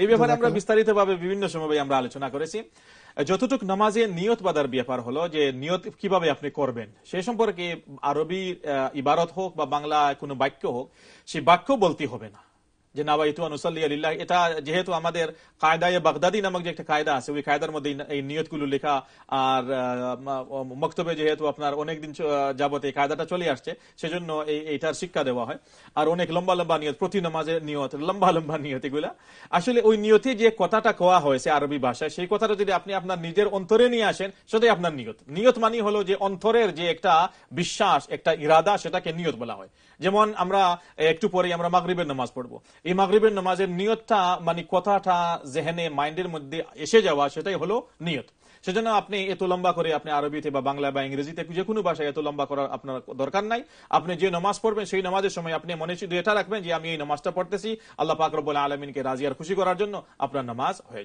এই ব্যাপারে আমরা বিস্তারিত ভাবে বিভিন্ন সময় আমরা আলোচনা করেছি। যতটুক নামাজে নিয়ত বাদার ব্যাপার হলো যে নিয়ত কীভাবে আপনি করবেন সে সম্পর্কে আরবি ইবারত হোক বা বাংলা কোনো বাক্য হোক সে বাক্য বলতে হবে না। যে নাবাইতু আনুসাল্লি আলিল্লাহ, এটা যেহেতু আমাদের কায়দায় বাগদাদি নামক যে একটা কায়দা আছে, ওই কায়দার মধ্যে এই- নিয়তগুলো লেখা আর মক্তবে যেহেতু আপনার অনেকদিন চ- যাবত এই কায়দাটা চলে আসছে, সেজন্য এই এইটার শিক্ষা দেওয়া হয়। আর অনেক লম্বা লম্বা নিয়ত, প্রতি নামাজের নিয়ত, লম্বা লম্বা নিয়ত এগুলা। আসলে ওই নিয়তে যে কথাটা কোয়া হয়েছে আরবি ভাষায়, সেই কথাটা যদি আপনি আপনার নিজের অন্তরে নিয়ে আসেন, সেটাই আপনার নিয়ত। নিয়ত মানে হলো যে অন্তরের যে একটা বিশ্বাস, একটা ইরাদা, সেটাকে নিয়ত বলা হয়। যেমন আমরা একটু পরে আমরা মাগরিবের নামাজ পড়ব। এই মাগরিবের নামাজের নিয়তটা মানে কথাটা জেহেনে, মাইন্ডের মধ্যে এসে যাওয়া, সেটাই হলো নিয়ত সেজন্য আপনি এত লম্বা করে আপনি আরবিতে বা বাংলা বা ইংরেজিতে যে কোনো ভাষায় এত লম্বা করার আপনার দরকার নাই আপনি যে নমাজ পড়বেন, সেই নামাজের সময় আপনি মনে শুধু এটা রাখবেন যে, আমি এই নামাজটা পড়তেছি, আল্লাহ পাক আলমিনকে রাজিয়ার খুশি করার জন্য আপনার নামাজ হয়ে।